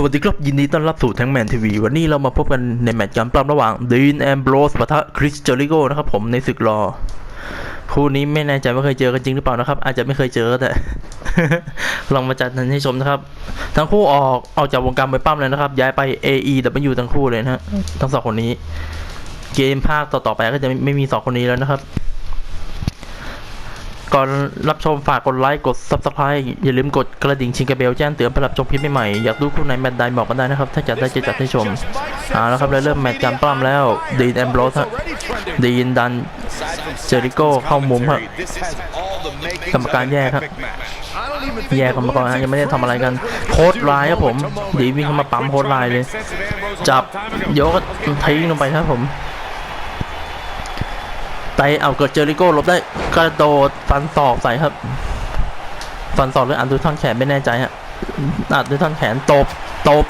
สวัสดีครับ ยินดีต้อนรับสู่แทงแมนทีวีวันนี้เรามาพบกันในแมตช์การปล้ำระหว่างดีนแอมโบรสปะทะคริสเจอริโกนะครับผมในศึกรอ คู่นี้ไม่แน่ใจว่าเคยเจอกันจริงหรือเปล่านะครับ อาจจะไม่เคยเจอแต่ลองมาจัดนันให้ชมนะครับ ทั้งคู่ออกออกจากวงการมวยปั้มเลยนะครับ ย้ายไป AEW ทั้งคู่เลยนะฮะทั้งสองคนนี้ เกมภาคต่อๆไปก็จะไม่มีสองคนนี้แล้วนะครับ ก่อนรับชมฝากกดไลค์กด Subscribe อย่าลืมกดกระดิ่งชิงกระเบลแจ้งเตือนเพื่อรับชมคลิปใหม่ๆอยากดูคู่ไหนแมตช์ใดบอกกันได้นะครับ ถ้าจัดได้จะจัดให้ชมเอาแล้วครับเราเริ่มแมตช์การปล้ำแล้วดีนแอมโบรสดีนดันเจอริโก้เข้ามุมครับกรรมการแยกครับแยกกรรมการฮะยังไม่ได้ทำอะไรกันโค้ดไลน์ครับผมดีวิ่งเข้ามาปั๊มโค้ดไลน์เลย จับยกทิ้งลงไปครับผม ไปเอาเกิดเจอริโก้ลบได้กระโดดฟันศอกใส่ครับ ฟันศอกหรืออันดูท่อนแขนไม่แน่ใจฮะอัดด้วยท่อนแขนตบตบ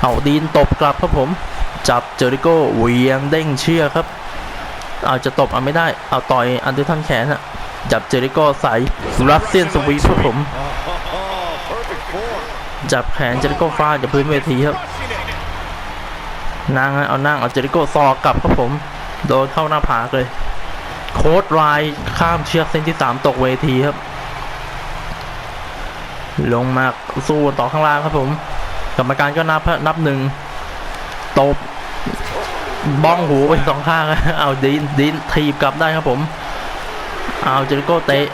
เอาดีนตบกลับครับผม จับเจอริโก้เหวียงเด้งเชือกครับ เอาจะตบเอาไม่ได้ เอาต่อยอันดูท่อนแขนฮะจับเจอริโก้ใส่รัสเซียนสวีปครับผม จับแขนเจอริโก้ฟาดจากพื้นเวทีครับนั่งเอานั่งเอาเจอริโก้ซอกกลับครับผม โดนเข้าหน้าผากเลย โค้ดไลน์ข้ามเชือกเส้นที่สามตกเวทีครับ ลงมาสู้ต่อข้างล่างครับผม กรรมการก็นับฮะนับหนึ่งตบบ้องหูไปสองข้างเอาดีนดีนทีบกลับได้ครับผม เอาเจริโก้เตะ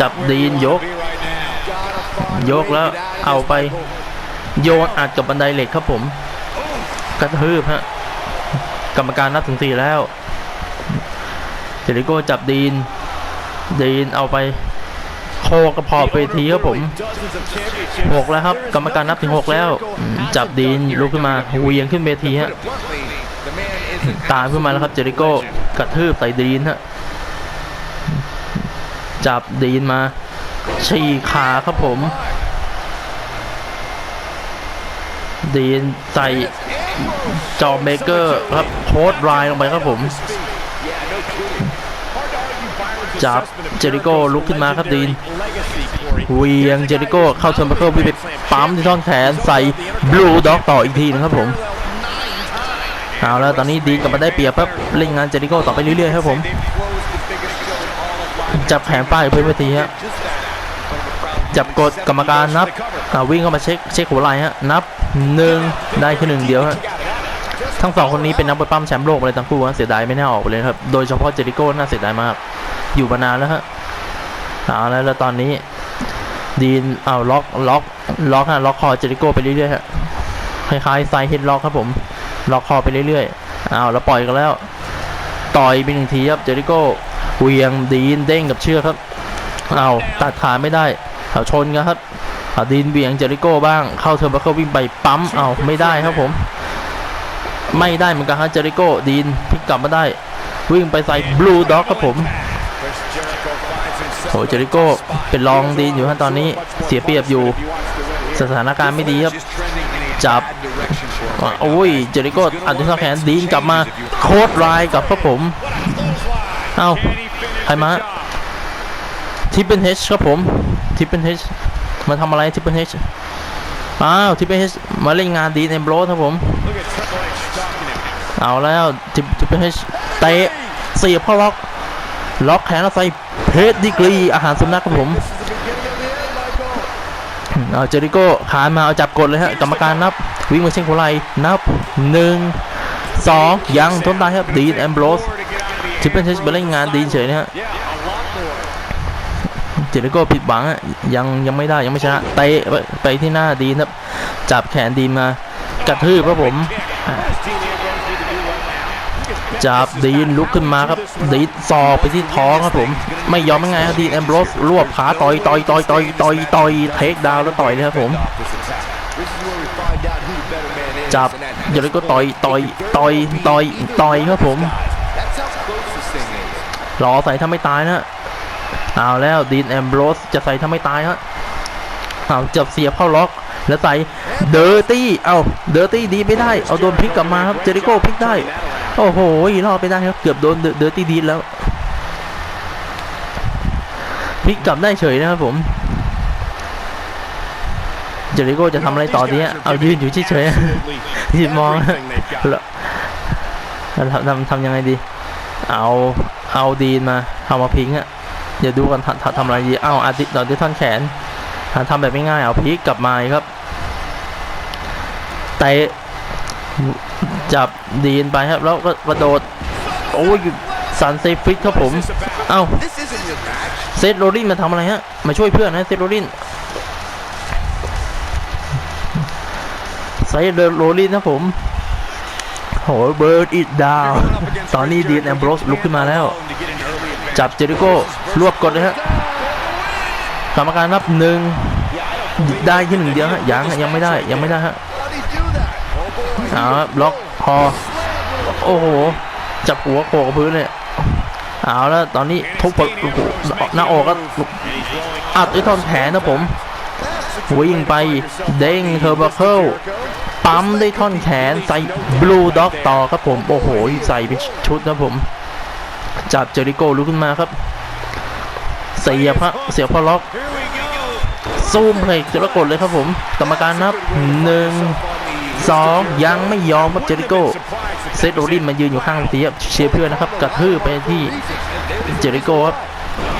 จับดีนยก ยกแล้วเอาไปโยนอัดกับบันไดเหล็กครับผมกระทืบฮะกรรมการนับถึงสี่แล้ว เจริโก้จับดีน ดีนเอาไปโคกระพาะไปทีครับผมหกแล้วครับ กรรมการนับถึงหกแล้ว จับดีนลุกขึ้นมาเวียงขึ้นเวทีฮะตามขึ้นมาแล้วครับเจริโก้กระทืบใส่ดีนฮะจับดีนมาฉีกขาครับผม ดีนใส่จอมเบเกอร์ครับโคดไลน์ลงไปครับผม จับเจริโก้ลุกขึ้นมาครับดีนเวียงเจริโก้เข้าเทอร์มิเคิลวิ่งไปปั๊มที่ท่อนแขนใส่บลูด็อกต่ออีกทีนะครับผมเอาแล้วตอนนี้ดีนกลับมาได้เปรียบปั๊บเล่นงานเจริโก้ต่อไปเรื่อยๆครับผม จับแขนป้ายเพื้นเวทีฮะจับกดกรรมการนับวิ่งเข้ามาเช็คเช็คหัวไหล่ฮะนับหนึ่งได้แค่หนึ่งเดียวฮะ ทั้งสองคนนี้เป็นนักมวยปั้มแชมป์โลกมาเลยทั้งคู่ฮะเสียดายไม่น่าออกไปเลยครับ โดยเฉพาะเจริโก้น่าเสียดายมาก อยู่มานานแล้วฮะเอาแล้วแล้วตอนนี้ ดีนเอาล็อกล็อกล็อกฮะล็อกคอเจริโก้ไปเรื่อยๆฮะคล้ายๆไซเฮดล็อกครับผม ล็อกคอไปเรื่อยๆเอาแล้วปล่อยกันแล้ว ต่อยไปหนึ่งทีครับเจริโก้เวียงดีนเด้งกับเชือกครับเอาตัดขาไม่ได้เอาชนกันครับดีนเบียงเจริโก้บ้างเข้าเทอร์บัคเคิลวิ่งไปปั๊มเอาไม่ได้ครับผม ไม่ได้เหมือนกันครับเจริโก้ดีนพลิกกลับมาได้ วิ่งไปใส่บลูด็อกครับผมโอ้เจริโก้เป็นรองดีนอยู่ฮะตอนนี้เสียเปรียบอยู่ สถานการณ์ไม่ดีครับ จับโอ้ยเจริโก้อัดที่ข้อแขนดีนกลับมาโคตรไลน์กับครับผม เอ้าใครมาทิปเปิลเฮชครับผมทิปเปิลเฮชมาทำอะไรทิปเปิลเฮช อ้าวทิปเปิลเฮชมาเล่นงานดีนเอ็มโบรครับผม เอาแล้วทิปเปิลเฮชเตะเสียบเข้าล็อก ล็อกแขนแล้วใส่เพชรดีกรีอาหารสุนัขครับผมเอาเจริโก้ขานมาเอาจับกดเลยฮะกรรมการนับวิ่งมาเช็คหัวไหลนับหนึ่งสองยังทนได้ครับดีนแอมโบรสทิปเปิลเฮชมาเล่นงานดีนเฉยนะฮะ เจริโก้ผิดหวังยังยังไม่ได้ยังไม่ชนะเตะไปไปที่หน้าดีนครับจับแขนดีนมากระทืบครับผมจับดีนลุกขึ้นมาครับดีนสอกไปที่ท้องครับผมไม่ยอมยังไงครับดีนแอมโบรสรวบขาต่อยต่อยต่อยต่อยต่อยต่อยเทคดาวแล้วต่อยเลยครับผมจับเดี๋ยก็ต่อยต่อยต่อยต่อยต่อยครับผมรอใส่ถ้าไม่ตายนะ เอาแล้วดีนแอมโบรสจะใส่ถ้าไม่ตายฮะเอาจับเสียบเข้าล็อกแล้วใส่เดอร์ตี้เอาเดอร์ตี้ดีไม่ได้เอาโดนพลิกกลับมาครับเจริโก้พลิกได้ โอ้โหรอดไปได้ครับเกือบโดนเดอร์ตี้ดีแล้วพลิกกลับได้เฉยนะครับผมเจริโก้จะทำอะไรต่อดีฮะเอายืนอยู่เฉยๆยืนมองแล้วทำทำยังไงดี เอาเอาดีนมาเอามาพิงอะ เดี๋ยวดูกันทำอะไรดีเอาอาทิตย์ตอนที่ท่อนแขนหาทำแบบง่ายๆเอาพลิกกลับมาครับเตะจับดีนไปครับ แล้วก็กระโดด โอ้ยสันเซฟิกครับผม เอ้าเซตโรลลินมาทำอะไรฮะ มาช่วยเพื่อนนะเซตโรลลินเซตโรลลินนะผมโหเบิร์ดอิดดาว ตอนนี้ดีนแอมบรสลุกขึ้นมาแล้ว จับเจอริโก้รวบกดเลยฮะกรรมการนับหนึ่งได้แค่หนึ่งเดียวฮะยังยังไม่ได้ยังไม่ได้ฮะเอาบล็อกคอโอ้โห จับหัวโขกพื้นเลยเอาแล้วตอนนี้ทุบปหน้าอกก็อัดด้วยท่อนแขนนะผมวิ่งไปเด้งเทอร์เบเคิลปั๊มได้ท่อนแขนใส่บลูด็อกต่อครับผม โอ้โห ใส่เป็นชุดนะผม จับเจอริโก้ลุกขึ้นมาครับ เสียบฮะเสียบพอล็อกซูมเพลกจะปรากฏเลยครับผมกรรมการนับหนึ่งสองยังไม่ยอมครับเจอริโก้เซตโรลินมายืนอยู่ข้างเตียบเชียร์เพื่อนนะครับกระทืบไปที่เจอริโก้ครับ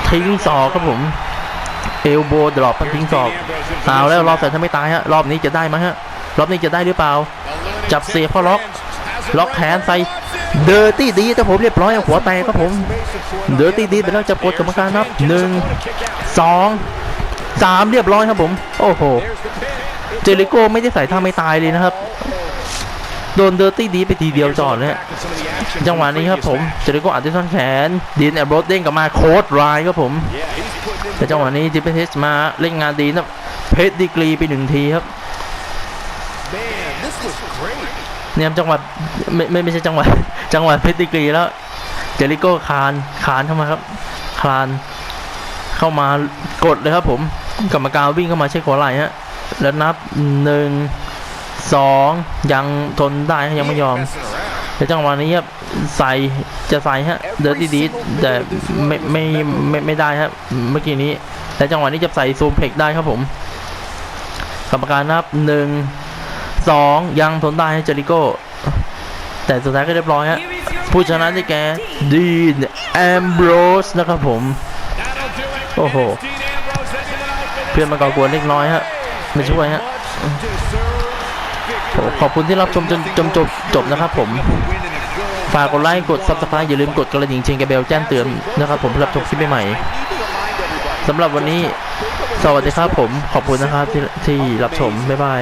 ทิ้งศอกครับผมเอลโบดรอปทิ้งศอกเอาแล้วรอบแต่ถ้าไม่ตายฮะรอบนี้จะได้ไหมฮะรอบนี้จะได้หรือเปล่า จับเสียบเข้าล็อก ล็อกแขนใส่ เดอร์ตี้ดีแต่ผมเรียบร้อยหัวแตกครับผม เดอร์ตี้ดีไปแล้วจับกดกรรมการนับหนึ่งสองสามเรียบร้อยครับผม โอ้โห เจริโก้ไม่ได้ใส่ท่าไม่ตายเลยนะครับ โดนเดอร์ตี้ดีไปทีเดียวจอดเลยจังหวะนี้ครับผม เจริโก้อัดด้วยท่อนแขนดีนแอบโรดเด้งกลับมาโคตรไรายครับผม แต่จังหวะนี้จิปเทสมาเล่นงานดีนะเพชรดีกรีไปหนึ่งทีครับ เนี่ยจังหวะไม่ไม่ไม่ใช่จังหวะจังหวะเพชรดีกรีแล้วเจริโก้คานคานเข้ามาครับคานเข้ามากดเลยครับ ผมกรรมการวิ่งเข้ามาเช็คหัวไหล่ฮะแล้วนับหนึ่งสองยังทนได้ยังไม่ยอมแต่จังหวะนี้ครับใส่จะใส่ฮะเดินดีๆแต่ไม่ไม่ไม่ไม่ได้ครับเมื่อกี้นี้ แต่จังหวะนี้จะใส่ซูมเพกได้ครับผม กรรมการนับหนึ่ง สองยังทนได้ให้เจริโก้ แต่สุดท้ายก็เรียบร้อยฮะผู้ชนะได้แก่ดีนแอมโบรสนะครับผม โอ้โห เพื่อนมาก่อกวนเล็กน้อยฮะมาช่วยฮะโอ้ขอบคุณที่รับชมจนจนจบจบนะครับผม ฝากกดไลค์กด subscribe อย่าลืมกดกระดิ่งเชิงกระเบลแจ้งเตือนนะครับผมเพื่อรับชมคลิปใหม่ๆสำหรับวันนี้ สวัสดีครับผมขอบคุณนะครับที่ที่รับชม บ๊ายบาย